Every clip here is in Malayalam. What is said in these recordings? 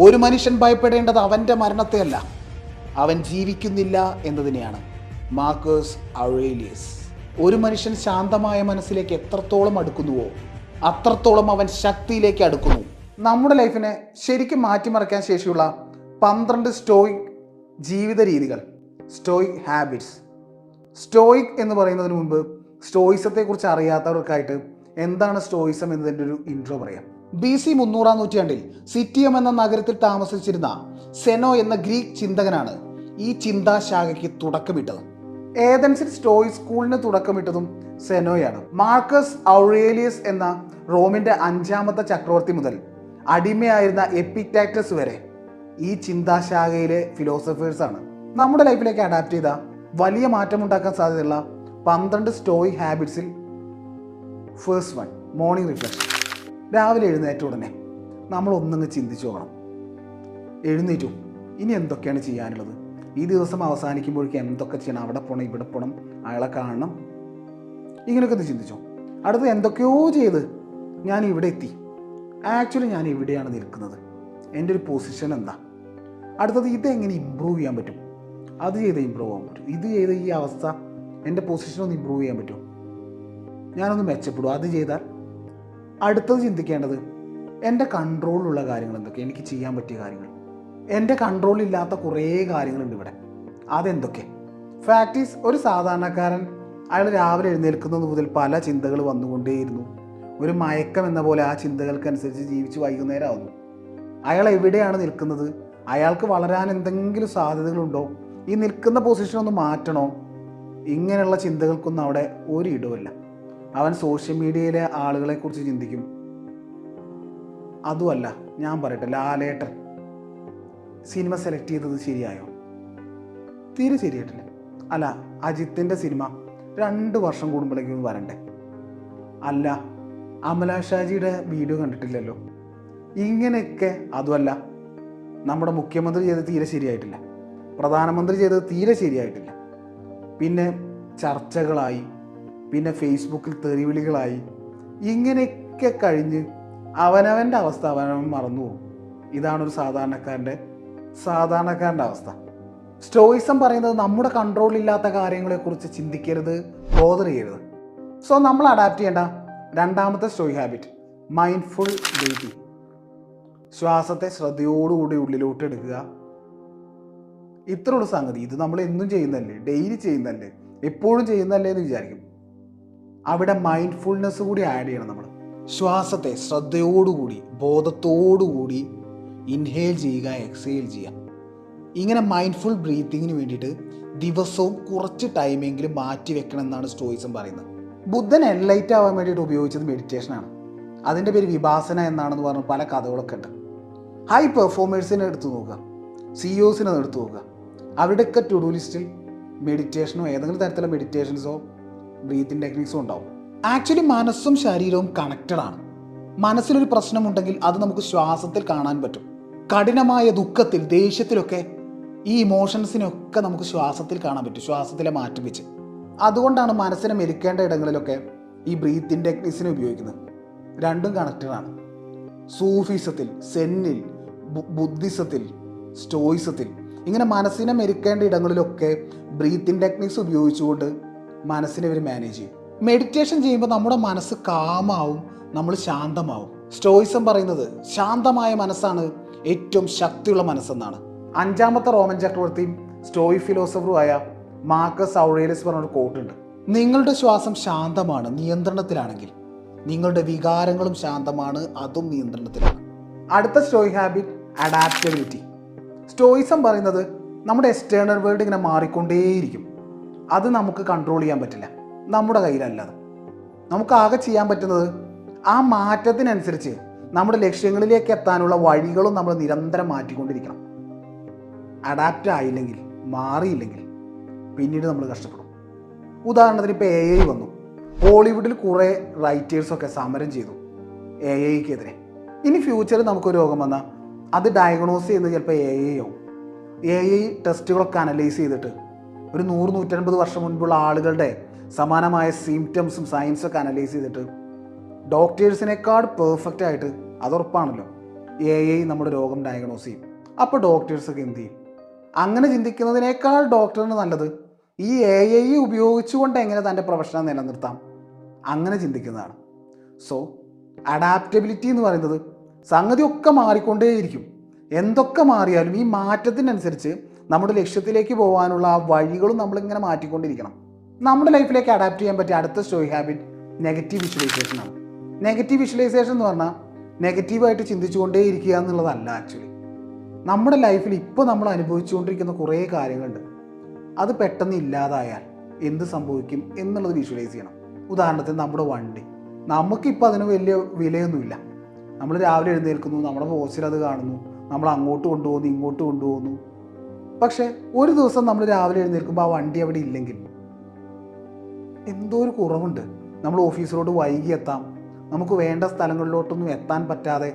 ഒരു മനുഷ്യൻ ഭയപ്പെടേണ്ടത് അവന്റെ മരണത്തെയല്ല. അവൻ ജീവിക്കുന്നില്ല എന്നതിനെയാണ്. മാർക്കേഴ്സ് അറേലിയസ് ഒരു മനുഷ്യൻ ശാന്തമായ മനസ്സിലേക്ക് എത്രത്തോളം അടുക്കുന്നുവോ അത്രത്തോളം അവൻ ശക്തിയിലേക്ക് അടുക്കുന്നു. നമ്മുടെ ലൈഫിനെ ശരിക്കും മാറ്റിമറിക്കാൻ ശേഷിയുള്ള പന്ത്രണ്ട് സ്റ്റോയിക് ജീവിത രീതികൾ സ്റ്റോയിക് ഹാബിറ്റ്സ്. സ്റ്റോയിക് എന്ന് പറയുന്നതിന് മുമ്പ് സ്റ്റോയിസത്തെക്കുറിച്ച് അറിയാത്തവർക്കായിട്ട് എന്താണ് സ്റ്റോയിസം എന്നതിന്റെ ഒരു ഇൻട്രോ പറയാം. ബി സി മുന്നൂറാം നൂറ്റാണ്ടിൽ സിറ്റിയം എന്ന നഗരത്തിൽ താമസിച്ചിരുന്ന സെനോ എന്ന ഗ്രീക്ക് ചിന്തകനാണ് ഈ ചിന്താശാഖയ്ക്ക് തുടക്കമിട്ടത് ഏതൻസിൽ സ്റ്റോയ് സ്കൂളിന് തുടക്കമിട്ടതും സെനോയാണ്. മാർക്കസ് ഔറേലിയസ് എന്ന റോമിന്റെ അഞ്ചാമത്തെ ചക്രവർത്തി മുതൽ അടിമയായിരുന്ന എപ്പിറ്റാക്ടസ് വരെ ഈ ചിന്താശാഖയിലെ ഫിലോസഫേഴ്സ് ആണ് നമ്മുടെ ലൈഫിലേക്ക് അഡാപ്റ്റ് ചെയ്ത വലിയ മാറ്റം ഉണ്ടാക്കാൻ സാധ്യതയുള്ള പന്ത്രണ്ട് സ്റ്റോയ് ഹാബിറ്റ്സിൽ ഫേസ്റ്റ് വൺ മോർണിംഗ് റിഫ്ലക്ഷൻ. രാവിലെ എഴുന്നേറ്റ ഉടനെ നമ്മൾ ഒന്നങ്ങ് ചിന്തിച്ചു പോകണം എഴുന്നേറ്റു. ഇനി എന്തൊക്കെയാണ് ചെയ്യാനുള്ളത്? ഈ ദിവസം അവസാനിക്കുമ്പോഴേക്കും എന്തൊക്കെ ചെയ്യണം? അവിടെ പോകണം ഇവിടെ പോകണം അയാളെ കാണണം. ഇങ്ങനെയൊക്കെ ഒന്ന് ചിന്തിച്ചോ. അടുത്ത് എന്തൊക്കെയോ ചെയ്ത് ഞാൻ ഇവിടെ എത്തി. ആക്ച്വലി ഞാൻ ഇവിടെയാണ് നിൽക്കുന്നത്. എന്റെ ഒരു പൊസിഷൻ എന്താ? അടുത്തത് ഇതെങ്ങനെ ഇമ്പ്രൂവ് ചെയ്യാൻ പറ്റും? അത് ചെയ്ത് ഇമ്പ്രൂവ് ആകാൻ പറ്റും. ഇത് ചെയ്ത് ഈ അവസ്ഥ എന്റെ പൊസിഷൻ ഒന്ന് ഇമ്പ്രൂവ് ചെയ്യാൻ പറ്റും ഞാനൊന്ന് മെച്ചപ്പെടും. അത് ചെയ്താൽ അടുത്തത് ചിന്തിക്കേണ്ടത് എന്റെ കൺട്രോളിലുള്ള കാര്യങ്ങൾ എന്തൊക്കെ എനിക്ക് ചെയ്യാൻ പറ്റിയ കാര്യങ്ങൾ. എന്റെ കൺട്രോളില്ലാത്ത കുറേ കാര്യങ്ങളുണ്ട് ഇവിടെ. അതെന്തൊക്കെ? ഫാക്ടീസ് ഒരു സാധാരണക്കാരൻ അയാൾ രാവിലെ എഴുന്നേൽക്കുന്നത് മുതൽ പല ചിന്തകൾ വന്നുകൊണ്ടേയിരുന്നു. ഒരു മയക്കം എന്ന പോലെ ആ ചിന്തകൾക്കനുസരിച്ച് ജീവിച്ച് വൈകുന്നേരം ആവുന്നു അയാൾ എവിടെയാണ് നിൽക്കുന്നത്? അയാൾക്ക് വളരാൻ എന്തെങ്കിലും സാധ്യതകളുണ്ടോ? ഈ നിൽക്കുന്ന പൊസിഷൻ ഒന്ന് മാറ്റണോ? ഇങ്ങനെയുള്ള ചിന്തകൾക്കൊന്നും അവിടെ ഒരു ഇടവുമില്ല. അവൻ സോഷ്യൽ മീഡിയയിലെ ആളുകളെ കുറിച്ച് ചിന്തിക്കും. അതുമല്ല ഞാൻ പറയട്ടെ ലാലേട്ടൻ സിനിമ സെലക്ട് ചെയ്തത് ശരിയായോ? തീരെ ശരിയായിട്ടില്ല. അല്ല അജിത്തിന്റെ സിനിമ രണ്ട് വർഷം കൂടുമ്പോഴേക്കും വരണ്ടേ? അല്ല അമല ഷാജിയുടെ വീഡിയോ കണ്ടിട്ടില്ലല്ലോ. ഇങ്ങനെയൊക്കെ അതുമല്ല നമ്മുടെ മുഖ്യമന്ത്രി ചെയ്തത് തീരെ ശരിയായിട്ടില്ല. പ്രധാനമന്ത്രി ചെയ്തത് തീരെ ശരിയായിട്ടില്ല. പിന്നെ ചർച്ചകളായി. പിന്നെ ഫേസ്ബുക്കിൽ തെറിവിളികളായി ഇങ്ങനെയൊക്കെ കഴിഞ്ഞ് അവനവന്റെ അവസ്ഥ അവനവൻ മറന്നു പോകും. ഇതാണ് ഒരു സാധാരണക്കാരന്റെ സാധാരണക്കാരന്റെ അവസ്ഥ. സ്റ്റോയിസം പറയുന്നത് നമ്മുടെ കൺട്രോൾ കൺട്രോളില്ലാത്ത കാര്യങ്ങളെക്കുറിച്ച് ചിന്തിക്കരുത് ബോധർ ചെയ്യരുത്. സോ നമ്മൾ അഡാപ്റ്റ് ചെയ്യേണ്ട രണ്ടാമത്തെ സ്റ്റോയി ഹാബിറ്റ് മൈൻഡ്ഫുൾ ബ്രീതിങ് ശ്വാസത്തെ ശ്രദ്ധയോടുകൂടി ഉള്ളിലോട്ട് എടുക്കുക. ഇത്രയുള്ള സംഗതി. ഇത് നമ്മൾ എന്നും ചെയ്യുന്നല്ലേ ഡെയിലി ചെയ്യുന്നല്ലേ എപ്പോഴും ചെയ്യുന്നല്ലേ എന്ന് വിചാരിക്കും. അവിടെ മൈൻഡ്ഫുൾനെസ് കൂടി ആഡ് ചെയ്യണം നമ്മൾ ശ്വാസത്തെ ശ്രദ്ധയോടുകൂടി ബോധത്തോടുകൂടി ഇൻഹേൽ ചെയ്യുക എക്സേൽ ചെയ്യുക. ഇങ്ങനെ മൈൻഡ്ഫുൾ ബ്രീത്തിങ്ങിന് വേണ്ടിയിട്ട് ദിവസവും കുറച്ച് ടൈമെങ്കിലും മാറ്റി വെക്കണം എന്നാണ് സ്റ്റോയിസം പറയുന്നത്. ബുദ്ധൻ എൻലൈറ്റ് ആവാൻ വേണ്ടിയിട്ട് ഉപയോഗിച്ചത് മെഡിറ്റേഷനാണ് അതിന്റെ പേര് വിഭാസന എന്നാണെന്ന് പറഞ്ഞ പല കഥകളൊക്കെ ഉണ്ട്. ഹൈ പെർഫോമേഴ്സിനെ എടുത്തു നോക്കുക. സിഇഒസിനെ എടുത്തു നോക്കുക. അവരുടെയൊക്കെ ടു ഡു ലിസ്റ്റിൽ മെഡിറ്റേഷനോ ഏതെങ്കിലും തരത്തിലുള്ള മെഡിറ്റേഷൻസോ ബ്രീത്തിങ് ടെക്നിക്സും ഉണ്ടാവും. ആക്ച്വലി മനസ്സും ശരീരവും കണക്റ്റഡ് ആണ്. മനസ്സിലൊരു പ്രശ്നമുണ്ടെങ്കിൽ അത് നമുക്ക് ശ്വാസത്തിൽ കാണാൻ പറ്റും. കഠിനമായ ദുഃഖത്തിൽ ദേഷ്യത്തിലൊക്കെ ഈ ഇമോഷൻസിനൊക്കെ നമുക്ക് ശ്വാസത്തിൽ കാണാൻ പറ്റും ശ്വാസത്തിലെ മാറ്റം വെച്ച്. അതുകൊണ്ടാണ് മനസ്സിനെ മെലിക്കേണ്ട ഇടങ്ങളിലൊക്കെ ഈ ബ്രീത്തിങ് ടെക്നിക്സിനെ ഉപയോഗിക്കുന്നത്. രണ്ടും കണക്റ്റഡ് ആണ്. സൂഫിസത്തിൽ സെന്നിൽ ബുദ്ധിസത്തിൽ സ്റ്റോയിസത്തിൽ ഇങ്ങനെ മനസ്സിനെ മെരുക്കേണ്ട ഇടങ്ങളിലൊക്കെ ബ്രീത്തിങ് ടെക്നിക്സ് ഉപയോഗിച്ചുകൊണ്ട് മനസ്സിനെ ഇവർ മാനേജ് ചെയ്യും. മെഡിറ്റേഷൻ ചെയ്യുമ്പോൾ നമ്മുടെ മനസ്സ് കാമാവും നമ്മൾ ശാന്തമാവും. സ്റ്റോയിസം പറയുന്നത് ശാന്തമായ മനസ്സാണ് ഏറ്റവും ശക്തിയുള്ള മനസ്സെന്നാണ്. അഞ്ചാമത്തെ റോമൻ ചക്രവർത്തിയും സ്റ്റോയി ഫിലോസഫറുമായ മാർക്കസ് ഔറേലിയസ് പറഞ്ഞ ഒരു കോട്ടുണ്ട് നിങ്ങളുടെ ശ്വാസം ശാന്തമാണ് നിയന്ത്രണത്തിലാണെങ്കിൽ. നിങ്ങളുടെ വികാരങ്ങളും ശാന്തമാണ് അതും നിയന്ത്രണത്തിലാണ്. അടുത്ത സ്റ്റോയി ഹാബിറ്റ് അഡാപ്റ്റബിലിറ്റി സ്റ്റോയിസം പറയുന്നത് നമ്മുടെ എക്സ്റ്റേണൽ വേൾഡ് ഇങ്ങനെ മാറിക്കൊണ്ടേയിരിക്കും. അത് നമുക്ക് കൺട്രോൾ ചെയ്യാൻ പറ്റില്ല. നമ്മുടെ കയ്യിലല്ലാതെ നമുക്ക് ആകെ ചെയ്യാൻ പറ്റുന്നത് ആ മാറ്റത്തിനനുസരിച്ച് നമ്മുടെ ലക്ഷ്യങ്ങളിലേക്ക് എത്താനുള്ള വഴികളും നമ്മൾ നിരന്തരം മാറ്റിക്കൊണ്ടിരിക്കണം. അഡാപ്റ്റ് ആയില്ലെങ്കിൽ മാറിയില്ലെങ്കിൽ പിന്നീട് നമ്മൾ കഷ്ടപ്പെടും. ഉദാഹരണത്തിന് ഇപ്പോൾ എ ഐ വന്നു. ഹോളിവുഡിൽ കുറേ റൈറ്റേഴ്സൊക്കെ സമരം ചെയ്തു എ ഐക്കെതിരെ ഇനി ഫ്യൂച്ചറിൽ നമുക്കൊരു രോഗം വന്നാൽ അത് ഡയഗ്നോസ് ചെയ്യുന്നത് ചിലപ്പോൾ എ ഐ ആവും. എ ഐ ടെസ്റ്റുകളൊക്കെ അനലൈസ് ചെയ്തിട്ട് ഒരു നൂറ് നൂറ്റൻപത് വർഷം മുൻപുള്ള ആളുകളുടെ സമാനമായ സിംറ്റംസും സയൻസൊക്കെ അനലൈസ് ചെയ്തിട്ട് ഡോക്ടേഴ്സിനേക്കാൾ പെർഫെക്റ്റ് ആയിട്ട് അത് ഉറപ്പാണല്ലോ എ ഐ നമ്മുടെ രോഗം ഡയഗ്നോസ് ചെയ്യും. അപ്പോൾ ഡോക്ടേഴ്സൊക്കെ എന്ത് ചെയ്യും? അങ്ങനെ ചിന്തിക്കുന്നതിനേക്കാൾ ഡോക്ടറിന് നല്ലത് ഈ എ ഐ ഉപയോഗിച്ചുകൊണ്ട് എങ്ങനെ തന്റെ പ്രൊഫഷനെ നിലനിർത്താം? അങ്ങനെ ചിന്തിക്കുന്നതാണ്. സോ അഡാപ്റ്റബിലിറ്റി എന്ന് പറയുന്നത് സംഗതിയൊക്കെ മാറിക്കൊണ്ടേയിരിക്കും. എന്തൊക്കെ മാറിയാലും ഈ മാറ്റത്തിനനുസരിച്ച് നമ്മുടെ ലക്ഷ്യത്തിലേക്ക് പോകാനുള്ള ആ വഴികളും നമ്മളിങ്ങനെ മാറ്റിക്കൊണ്ടിരിക്കണം. നമ്മുടെ ലൈഫിലേക്ക് അഡാപ്റ്റ് ചെയ്യാൻ പറ്റിയ അടുത്ത സ്റ്റോറി ഹാബിറ്റ് നെഗറ്റീവ് വിഷ്വലൈസേഷൻ ആണ്. നെഗറ്റീവ് വിഷ്വലൈസേഷൻ എന്ന് പറഞ്ഞാൽ നെഗറ്റീവായിട്ട് ചിന്തിച്ചുകൊണ്ടേ ഇരിക്കുക എന്നുള്ളതല്ല ആക്ച്വലി നമ്മുടെ ലൈഫിൽ ഇപ്പോൾ നമ്മൾ അനുഭവിച്ചുകൊണ്ടിരിക്കുന്ന കുറേ കാര്യങ്ങളുണ്ട്. അത് പെട്ടെന്ന് ഇല്ലാതായാൽ എന്ത് സംഭവിക്കും എന്നുള്ളത് വിഷ്വലൈസ് ചെയ്യണം. ഉദാഹരണത്തിന് നമ്മുടെ വണ്ടി. നമുക്കിപ്പോൾ അതിന് വലിയ വിലയൊന്നുമില്ല. നമ്മൾ രാവിലെ എഴുന്നേൽക്കുന്നു നമ്മുടെ ബോസിൽ അത് കാണുന്നു നമ്മൾ അങ്ങോട്ട് കൊണ്ടുപോകുന്നു ഇങ്ങോട്ട് കൊണ്ടുപോകുന്നു. പക്ഷേ ഒരു ദിവസം നമ്മൾ രാവിലെ എഴുന്നേൽക്കുമ്പോൾ ആ വണ്ടി അവിടെ ഇല്ലെങ്കിൽ എന്തോ ഒരു കുറവുണ്ട്. നമ്മൾ ഓഫീസിലോട്ട് വൈകി എത്താം. നമുക്ക് വേണ്ട സ്ഥലങ്ങളിലോട്ടൊന്നും എത്താൻ പറ്റാതെ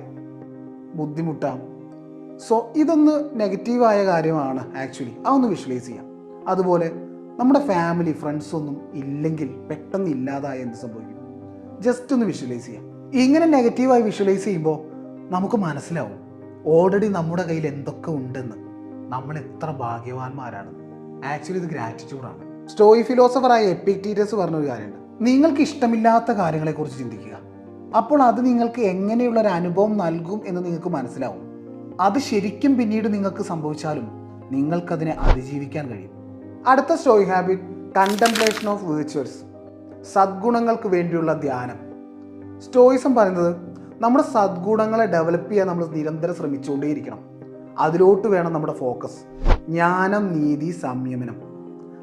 ബുദ്ധിമുട്ടാം. സോ ഇതൊന്ന് നെഗറ്റീവായ കാര്യമാണ് ആക്ച്വലി അതൊന്ന് വിഷ്വലൈസ് ചെയ്യാം. അതുപോലെ നമ്മുടെ ഫാമിലി ഫ്രണ്ട്സ് ഒന്നും ഇല്ലെങ്കിൽ പെട്ടെന്ന് ഇല്ലാതായ എന്ത് സംഭവിക്കും? ജസ്റ്റ് ഒന്ന് വിഷ്വലൈസ് ചെയ്യാം. ഇങ്ങനെ നെഗറ്റീവായി വിഷ്വലൈസ് ചെയ്യുമ്പോൾ നമുക്ക് മനസ്സിലാവും. ഓൾറെഡി നമ്മുടെ കയ്യിൽ എന്തൊക്കെ ഉണ്ടെന്ന്. നമ്മൾ എത്ര ഭാഗ്യവാന്മാരാണ്. ആക്ച്വലി ഇത് ഗ്രാറ്റിറ്റ്യൂഡാണ് സ്റ്റോയി ഫിലോസഫറായ എപ്പിക്ടീറ്റസ് പറഞ്ഞൊരു കാര്യമുണ്ട്. നിങ്ങൾക്ക് ഇഷ്ടമില്ലാത്ത കാര്യങ്ങളെക്കുറിച്ച് ചിന്തിക്കുക. അപ്പോൾ അത് നിങ്ങൾക്ക് എങ്ങനെയുള്ള ഒരു അനുഭവം നൽകും എന്ന് നിങ്ങൾക്ക് മനസ്സിലാവും. അത് ശരിക്കും പിന്നീട് നിങ്ങൾക്ക് സംഭവിച്ചാലും നിങ്ങൾക്കതിനെ അതിജീവിക്കാൻ കഴിയും. അടുത്ത stoic habit contemplation of virtues സദ്ഗുണങ്ങൾക്ക് വേണ്ടിയുള്ള ധ്യാനം. സ്റ്റോയിസം പറയുന്നത് നമ്മുടെ സദ്ഗുണങ്ങളെ ഡെവലപ്പ് ചെയ്യാൻ നമ്മൾ നിരന്തരം ശ്രമിച്ചുകൊണ്ടേയിരിക്കണം. അതിലോട്ട് വേണം നമ്മുടെ ഫോക്കസ്. ജ്ഞാനം നീതി സംയമനം.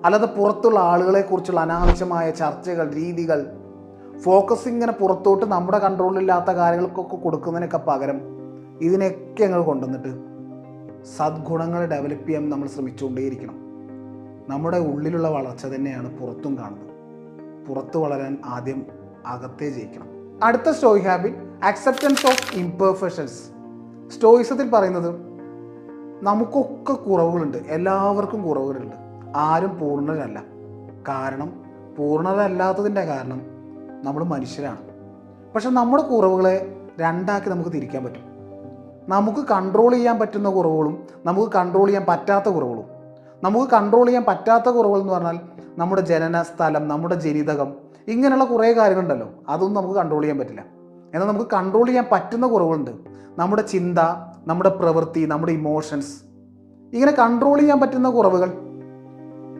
അല്ലാതെ പുറത്തുള്ള ആളുകളെക്കുറിച്ചുള്ള അനാവശ്യമായ ചർച്ചകൾ രീതികൾ ഫോക്കസ് ഇങ്ങനെ പുറത്തോട്ട് നമ്മുടെ കൺട്രോളിലില്ലാത്ത കാര്യങ്ങൾക്കൊക്കെ കൊടുക്കുന്നതിനൊക്കെ പകരം ഇതിനൊക്കെ ഞങ്ങൾ കൊണ്ടുവന്നിട്ട് സദ്ഗുണങ്ങൾ ഡെവലപ്പ് ചെയ്യാൻ നമ്മൾ ശ്രമിച്ചുകൊണ്ടേയിരിക്കണം. നമ്മുടെ ഉള്ളിലുള്ള വളർച്ച തന്നെയാണ് പുറത്തും കാണുന്നത്. പുറത്ത് വളരാൻ ആദ്യം അകത്തേ ജയിക്കണം. അടുത്ത stoic habit acceptance of imperfections സ്റ്റോയിസത്തിൽ പറയുന്നത് നമുക്കൊക്കെ കുറവുകളുണ്ട്. എല്ലാവർക്കും കുറവുകളുണ്ട്. ആരും പൂർണരല്ല. കാരണം പൂർണരല്ലാത്തതിന്റെ കാരണം നമ്മൾ മനുഷ്യരാണ്. പക്ഷെ നമ്മുടെ കുറവുകളെ രണ്ടാക്കി നമുക്ക് തിരിക്കാൻ പറ്റും. നമുക്ക് കൺട്രോൾ ചെയ്യാൻ പറ്റുന്ന കുറവുകളും നമുക്ക് കൺട്രോൾ ചെയ്യാൻ പറ്റാത്ത കുറവുകളും. നമുക്ക് കൺട്രോൾ ചെയ്യാൻ പറ്റാത്ത കുറവുകൾ എന്ന് പറഞ്ഞാൽ നമ്മുടെ ജനന സ്ഥലം നമ്മുടെ ജനിതകം ഇങ്ങനെയുള്ള കുറേ കാര്യങ്ങളുണ്ടല്ലോ. അതൊന്നും നമുക്ക് കൺട്രോൾ ചെയ്യാൻ പറ്റില്ല. എന്നാൽ നമുക്ക് കൺട്രോൾ ചെയ്യാൻ പറ്റുന്ന കുറവുകളുണ്ട്. നമ്മുടെ ചിന്ത നമ്മുടെ പ്രവൃത്തി നമ്മുടെ ഇമോഷൻസ് ഇങ്ങനെ കൺട്രോൾ ചെയ്യാൻ പറ്റുന്ന കുറവുകൾ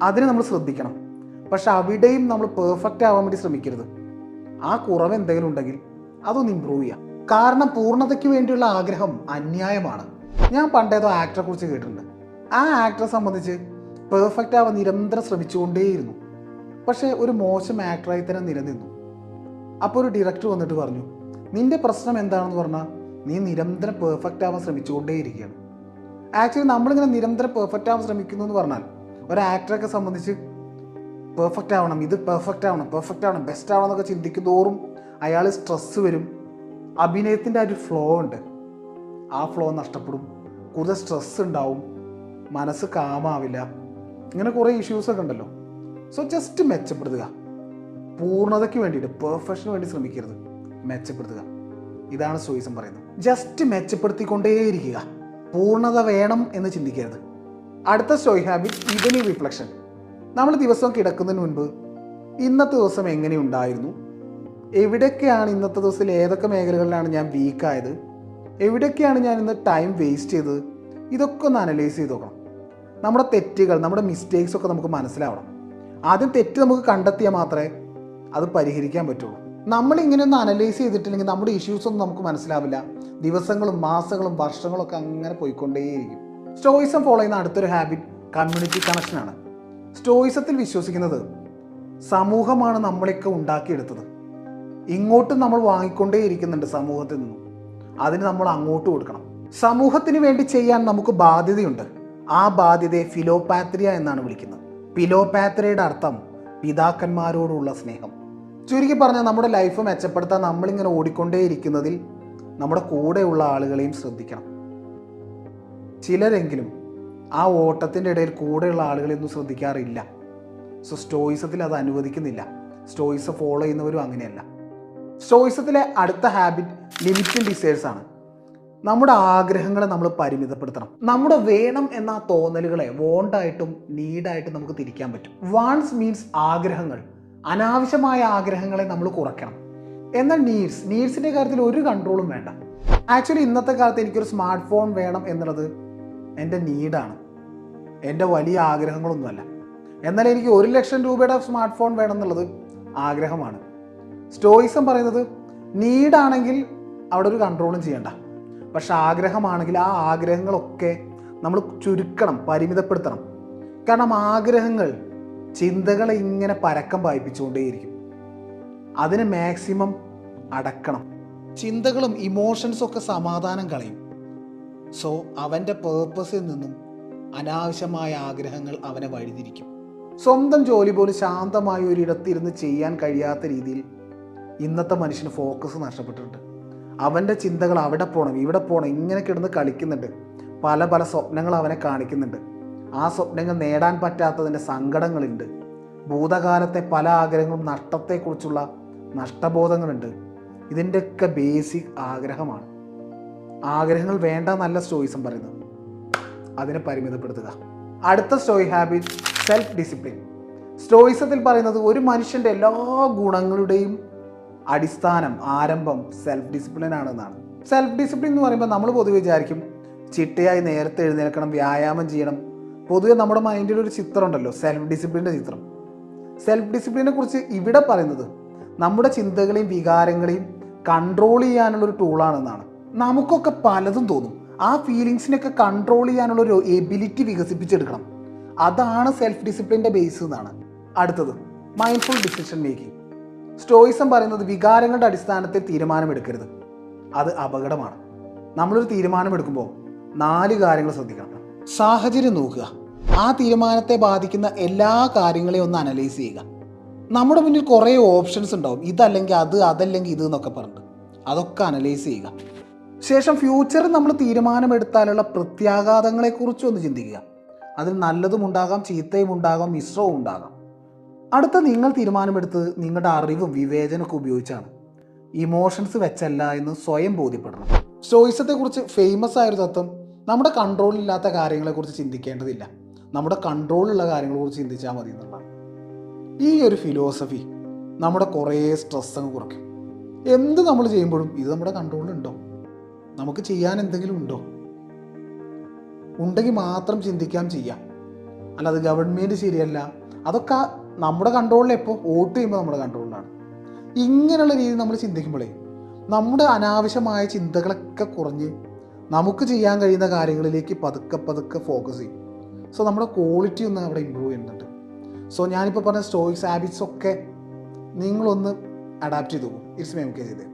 അതിനെ നമ്മൾ ശ്രദ്ധിക്കണം. പക്ഷെ അവിടെയും നമ്മൾ പെർഫെക്റ്റ് ആവാൻ വേണ്ടി ശ്രമിക്കരുത്. ആ കുറവ് എന്തെങ്കിലും ഉണ്ടെങ്കിൽ അതൊന്ന് ഇമ്പ്രൂവ് ചെയ്യാം. കാരണം പൂർണതയ്ക്ക് വേണ്ടിയുള്ള ആഗ്രഹം അന്യായമാണ്. ഞാൻ പണ്ടേതോ ആക്ടറെ കുറിച്ച് കേട്ടിട്ടുണ്ട്. ആ ആക്ടറെ സംബന്ധിച്ച് പെർഫെക്റ്റ് ആവാൻ നിരന്തരം ശ്രമിച്ചുകൊണ്ടേയിരുന്നു. പക്ഷേ ഒരു മോശം ആക്ടറായി തന്നെ നിലനിന്നു. അപ്പോൾ ഒരു ഡയറക്ടർ വന്നിട്ട് പറഞ്ഞു നിന്റെ പ്രശ്നം എന്താണെന്ന് പറഞ്ഞാൽ നീ നിരന്തരം പെർഫെക്റ്റ് ആവാൻ ശ്രമിച്ചുകൊണ്ടേയിരിക്കുകയാണ്. ആക്ച്വലി നമ്മളിങ്ങനെ നിരന്തരം പെർഫെക്റ്റ് ആവാൻ ശ്രമിക്കുന്നു എന്ന് പറഞ്ഞാൽ ഒരു ആക്ടറൊക്കെ സംബന്ധിച്ച് പെർഫെക്റ്റ് ആവണം ഇത് പെർഫെക്റ്റ് ആവണം പെർഫെക്റ്റ് ആവണം ബെസ്റ്റ് ആവണം എന്നൊക്കെ ചിന്തിക്കുന്തോറും അയാൾ സ്ട്രെസ്സ് വരും. അഭിനയത്തിന്റെ ആ ഒരു ഫ്ലോ ഉണ്ട്. ആ ഫ്ലോ നഷ്ടപ്പെടും. കൂടുതൽ സ്ട്രെസ് ഉണ്ടാവും. മനസ്സ് കാമാവില്ല. ഇങ്ങനെ കുറേ ഇഷ്യൂസൊക്കെ ഉണ്ടല്ലോ. സോ ജസ്റ്റ് മെച്ചപ്പെടുത്തുക. പൂർണതയ്ക്ക് വേണ്ടിയിട്ട് പെർഫെക്ഷന് വേണ്ടി ശ്രമിക്കരുത്. മെച്ചപ്പെടുത്തുക. ഇതാണ് സോയിസം പറയുന്നത്. ജസ്റ്റ് മെച്ചപ്പെടുത്തിക്കൊണ്ടേയിരിക്കുക. പൂർണത വേണം എന്ന് ചിന്തിക്കരുത്. അടുത്ത സ്റ്റോയി ഹാബിറ്റ് ഈവനിങ് റിഫ്ലക്ഷൻ നമ്മൾ ദിവസം കിടക്കുന്നതിന് മുൻപ് ഇന്നത്തെ ദിവസം എങ്ങനെ ഉണ്ടായിരുന്നു? എവിടെയൊക്കെയാണ് ഇന്നത്തെ ദിവസത്തിൽ ഏതൊക്കെ മേഖലകളിലാണ് ഞാൻ വീക്കായത് എവിടെയൊക്കെയാണ് ഞാൻ ഇന്ന് ടൈം വേസ്റ്റ് ചെയ്തത് ഇതൊക്കെ ഒന്ന് അനലൈസ് ചെയ്ത് നോക്കണം. നമ്മുടെ തെറ്റുകൾ നമ്മുടെ മിസ്റ്റേക്സ് ഒക്കെ നമുക്ക് മനസ്സിലാവണം. ആദ്യം തെറ്റ് നമുക്ക് കണ്ടെത്തിയാൽ മാത്രമേ അത് പരിഹരിക്കാൻ പറ്റുള്ളൂ. നമ്മൾ ഇങ്ങനെ ഒന്ന് അനലൈസ് ചെയ്തിട്ടില്ലെങ്കിൽ നമ്മുടെ ഇഷ്യൂസ് ഒന്നും നമുക്ക് മനസ്സിലാവില്ല. ദിവസങ്ങളും മാസങ്ങളും വർഷങ്ങളും ഒക്കെ അങ്ങനെ പോയിക്കൊണ്ടേയിരിക്കും. സ്റ്റോയിസം ഫോളോ ചെയ്യുന്ന അടുത്തൊരു ഹാബിറ്റ് കമ്മ്യൂണിറ്റി കണക്ഷനാണ് സ്റ്റോയിസത്തിൽ വിശ്വസിക്കുന്നത് സമൂഹമാണ് നമ്മളെയൊക്കെ ഉണ്ടാക്കിയെടുത്തത്. ഇങ്ങോട്ടും നമ്മൾ വാങ്ങിക്കൊണ്ടേ ഇരിക്കുന്നുണ്ട് സമൂഹത്തിൽ നിന്നും. അതിന് നമ്മൾ അങ്ങോട്ട് കൊടുക്കണം. സമൂഹത്തിന് വേണ്ടി ചെയ്യാൻ നമുക്ക് ബാധ്യതയുണ്ട്. ആ ബാധ്യതയെ ഫിലോപാത്രിയ എന്നാണ് വിളിക്കുന്നത്. ഫിലോപാത്രിയയുടെ അർത്ഥം പിതാക്കന്മാരോടുള്ള സ്നേഹം. ചുരുക്കി പറഞ്ഞാൽ നമ്മുടെ ലൈഫ് മെച്ചപ്പെടുത്താൻ നമ്മളിങ്ങനെ ഓടിക്കൊണ്ടേയിരിക്കുന്നതിൽ നമ്മുടെ കൂടെയുള്ള ആളുകളെയും ശ്രദ്ധിക്കണം. ചിലരെങ്കിലും ആ ഓട്ടത്തിന്റെ ഇടയിൽ കൂടെയുള്ള ആളുകളെയൊന്നും ശ്രദ്ധിക്കാറില്ല. സോ സ്റ്റോയിസത്തിൽ അത് അനുവദിക്കുന്നില്ല. സ്റ്റോയിസ് ഫോളോ ചെയ്യുന്നവരും അങ്ങനെയല്ല. സ്റ്റോയിസത്തിലെ അടുത്ത ഹാബിറ്റ് ലിമിറ്റിംഗ് ഡിസേഴ്സ് ആണ്. നമ്മുടെ ആഗ്രഹങ്ങളെ നമ്മൾ പരിമിതപ്പെടുത്തണം. നമ്മുടെ വേണം എന്ന തോന്നലുകളെ വോണ്ടായിട്ടും നീഡായിട്ടും നമുക്ക് തിരിക്കാൻ പറ്റും. വാൺസ് മീൻസ് ആഗ്രഹങ്ങൾ. അനാവശ്യമായ ആഗ്രഹങ്ങളെ നമ്മൾ കുറയ്ക്കണം. എന്നാൽ നീഡ്സ് നീഡ്സിന്റെ കാര്യത്തിൽ ഒരു കൺട്രോളും വേണ്ട. ആക്ച്വലി ഇന്നത്തെ കാലത്ത് എനിക്കൊരു സ്മാർട്ട് ഫോൺ വേണം എന്നുള്ളത് എന്റെ നീഡാണ് എന്റെ വലിയ ആഗ്രഹങ്ങളൊന്നുമല്ല. എന്നാൽ എനിക്ക് ഒരു ലക്ഷം രൂപയുടെ സ്മാർട്ട് ഫോൺ വേണം എന്നുള്ളത് ആഗ്രഹമാണ്. സ്റ്റോയിസം പറയുന്നത് നീഡാണെങ്കിൽ അവിടെ ഒരു കൺട്രോളും ചെയ്യണ്ട. പക്ഷെ ആഗ്രഹമാണെങ്കിൽ ആ ആഗ്രഹങ്ങളൊക്കെ നമ്മൾ ചുരുക്കണം പരിമിതപ്പെടുത്തണം. കാരണം ആഗ്രഹങ്ങൾ ചിന്തകളെ ഇങ്ങനെ പരക്കം പായിപ്പിച്ചുകൊണ്ടേയിരിക്കും. അതിന് മാക്സിമം അടക്കണം. ചിന്തകളും ഇമോഷൻസും ഒക്കെ സമാധാനം കളയും. സോ അവന്റെ പേർപ്പസിൽ നിന്നും അനാവശ്യമായ ആഗ്രഹങ്ങൾ അവനെ വഴിതിരിക്കും. സ്വന്തം ജോലി പോലും ശാന്തമായ ഒരിടത്തിരുന്ന് ചെയ്യാൻ കഴിയാത്ത രീതിയിൽ ഇന്നത്തെ മനുഷ്യന് ഫോക്കസ് നഷ്ടപ്പെട്ടിട്ടുണ്ട്. അവന്റെ ചിന്തകൾ അവിടെ പോകണം ഇവിടെ പോകണം ഇങ്ങനെ കിടന്ന് കളിക്കുന്നുണ്ട്. പല പല സ്വപ്നങ്ങൾ അവനെ കാണിക്കുന്നുണ്ട്. ആ സ്വപ്നങ്ങൾ നേടാൻ പറ്റാത്തതിന്റെ സങ്കടങ്ങളുണ്ട്. ഭൂതകാലത്തെ പല ആഗ്രഹങ്ങളും നഷ്ടത്തെക്കുറിച്ചുള്ള നഷ്ടബോധങ്ങളുണ്ട്. ഇതിന്റെയൊക്കെ ബേസിക് ആഗ്രഹമാണ്. ആഗ്രഹങ്ങൾ വേണ്ട നല്ല സ്റ്റോയിസം പറയുന്നത്. അതിനെ പരിമിതപ്പെടുത്തുക. അടുത്ത സ്റ്റോയി ഹാബിറ്റ് സെൽഫ് ഡിസിപ്ലിൻ സ്റ്റോയിസത്തിൽ പറയുന്നത് ഒരു മനുഷ്യന്റെ എല്ലാ ഗുണങ്ങളുടെയും അടിസ്ഥാനം ആരംഭം സെൽഫ് ഡിസിപ്ലിൻ ആണെന്നാണ്. സെൽഫ് ഡിസിപ്ലിൻ എന്ന് പറയുമ്പോൾ നമ്മൾ പൊതുവെ വിചാരിക്കും ചിട്ടയായി നേരത്തെ എഴുന്നേൽക്കണം വ്യായാമം ചെയ്യണം പൊതുവെ നമ്മുടെ മൈൻഡിൽ ഒരു ചിത്രം ഉണ്ടല്ലോ സെൽഫ് ഡിസിപ്ലിന്റെ ചിത്രം. സെൽഫ് ഡിസിപ്ലിനെ കുറിച്ച് ഇവിടെ പറയുന്നത് നമ്മുടെ ചിന്തകളെയും വികാരങ്ങളെയും കൺട്രോൾ ചെയ്യാനുള്ള ഒരു ടൂളാണെന്നാണ് നമുക്കൊക്കെ പലതും തോന്നും. ആ ഫീലിങ്സിനൊക്കെ കൺട്രോൾ ചെയ്യാനുള്ള ഒരു എബിലിറ്റി വികസിപ്പിച്ചെടുക്കണം. അതാണ് സെൽഫ് ഡിസിപ്ലിന്റെ ബേസ് എന്നാണ്. അടുത്തത് മൈൻഡ്ഫുൾ ഡിസിഷൻ മേക്കിംഗ് സ്റ്റോയിസം പറയുന്നത് വികാരങ്ങളുടെ അടിസ്ഥാനത്തിൽ തീരുമാനമെടുക്കരുത്. അത് അപകടമാണ്. നമ്മളൊരു തീരുമാനമെടുക്കുമ്പോൾ നാല് കാര്യങ്ങൾ ശ്രദ്ധിക്കണം. സാഹചര്യം നോക്കുക. ആ തീരുമാനത്തെ ബാധിക്കുന്ന എല്ലാ കാര്യങ്ങളെയും ഒന്ന് അനലൈസ് ചെയ്യുക. നമ്മുടെ മുന്നിൽ കുറേ ഓപ്ഷൻസ് ഉണ്ടാവും. ഇതല്ലെങ്കിൽ അത് അതല്ലെങ്കിൽ ഇത് എന്നൊക്കെ പറഞ്ഞിട്ട്. അതൊക്കെ അനലൈസ് ചെയ്യുക. ശേഷം ഫ്യൂച്ചറിൽ നമ്മൾ തീരുമാനമെടുത്താലുള്ള പ്രത്യാഘാതങ്ങളെക്കുറിച്ചും ഒന്ന് ചിന്തിക്കുക. അതിൽ നല്ലതും ഉണ്ടാകാം ചീത്തയും ഉണ്ടാകാം മിശ്രവും ഉണ്ടാകാം. അടുത്ത നിങ്ങൾ തീരുമാനമെടുത്തത് നിങ്ങളുടെ അറിവും വിവേചനമൊക്കെ ഉപയോഗിച്ചാണ്. ഇമോഷൻസ് വെച്ചല്ല എന്ന് സ്വയം ബോധ്യപ്പെടണം. സ്റ്റോയിസത്തെക്കുറിച്ച് ഫേമസ് ആയൊരു തത്വം നമ്മുടെ കൺട്രോളില്ലാത്ത കാര്യങ്ങളെക്കുറിച്ച് ചിന്തിക്കേണ്ടതില്ല. നമ്മുടെ കൺട്രോളുള്ള കാര്യങ്ങളെക്കുറിച്ച് ചിന്തിച്ചാൽ മതി എന്നുള്ളതാണ്. ഈ ഒരു ഫിലോസഫി നമ്മുടെ കുറേ സ്ട്രെസ് അങ്ങ് കുറയ്ക്കും. എന്ത് നമ്മൾ ചെയ്യുമ്പോഴും ഇത് നമ്മുടെ കൺട്രോളിലുണ്ടോ നമുക്ക് ചെയ്യാൻ എന്തെങ്കിലും ഉണ്ടോ? ഉണ്ടെങ്കിൽ മാത്രം ചിന്തിക്കാൻ ചെയ്യാം. അല്ലാതെ ഗവൺമെന്റ് ശരിയല്ല. അതൊക്കെ നമ്മുടെ കൺട്രോളിൽ എപ്പോൾ വോട്ട് ചെയ്യുമ്പോൾ നമ്മുടെ കൺട്രോളിലാണ് ഇങ്ങനെയുള്ള രീതിയിൽ നമ്മൾ ചിന്തിക്കുമ്പോഴേ നമ്മുടെ അനാവശ്യമായ ചിന്തകളൊക്കെ കുറഞ്ഞ് നമുക്ക് ചെയ്യാൻ കഴിയുന്ന കാര്യങ്ങളിലേക്ക് പതുക്കെ പതുക്കെ ഫോക്കസ് ചെയ്യും. സോ നമ്മുടെ ക്വാളിറ്റി ഒന്ന് അവിടെ ഇമ്പ്രൂവ് ചെയ്യുന്നുണ്ട്. സോ ഞാനിപ്പോൾ പറഞ്ഞ സ്റ്റോയിക്സ് ഹാബിറ്റ്സ് ഒക്കെ നിങ്ങളൊന്ന് അഡാപ്റ്റ് ചെയ്തു പോകും ഇറ്റ്സ് മേ എം കെ ചെയ്തേ.